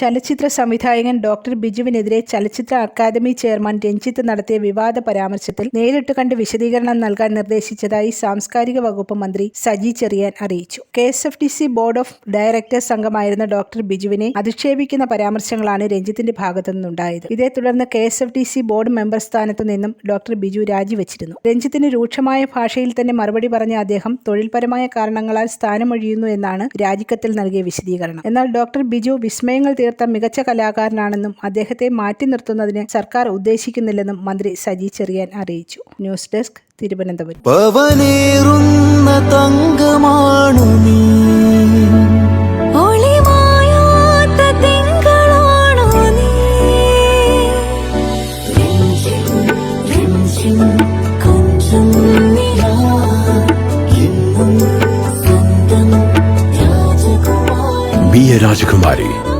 ചലച്ചിത്ര സംവിധായകൻ ഡോക്ടർ ബിജുവിനെതിരെ ചലച്ചിത്ര അക്കാദമി ചെയർമാൻ രഞ്ജിത്ത് നടത്തിയ വിവാദ പരാമർശത്തിൽ നേരിട്ട് കണ്ട് വിശദീകരണം നൽകാൻ നിർദ്ദേശിച്ചതായി സാംസ്കാരിക വകുപ്പ് മന്ത്രി സജി ചെറിയാൻ അറിയിച്ചു. K S F T C board of directors അംഗമായിരുന്ന ഡോക്ടർ ബിജുവിനെ അധിക്ഷേപിക്കുന്ന പരാമർശങ്ങളാണ് രഞ്ജിത്തിന്റെ ഭാഗത്തു നിന്നുണ്ടായത്. ഇതേ തുടർന്ന് K S F T C board member സ്ഥാനത്തു നിന്നും ഡോക്ടർ ബിജു രാജിവെച്ചിരുന്നു. രഞ്ജിത്തിന് രൂക്ഷമായ ഭാഷയിൽ തന്നെ മറുപടി പറഞ്ഞ അദ്ദേഹം തൊഴിൽപരമായ കാരണങ്ങളാൽ സ്ഥാനമൊഴിയുന്നു എന്നാണ് രാജിക്കത്തിൽ നൽകിയ വിശദീകരണം. എന്നാൽ ഡോക്ടർ ബിജു വിസ്മയങ്ങൾ തീർത്ത മികച്ച കലാകാരനാണെന്നും അദ്ദേഹത്തെ മാറ്റി നിർത്തുന്നതിന് സർക്കാർ ഉദ്ദേശിക്കുന്നില്ലെന്നും മന്ത്രി സജി ചെറിയാൻ അറിയിച്ചു. News desk Thiruvananthapuram. തങ്കമാണു നീ. Rajakumari.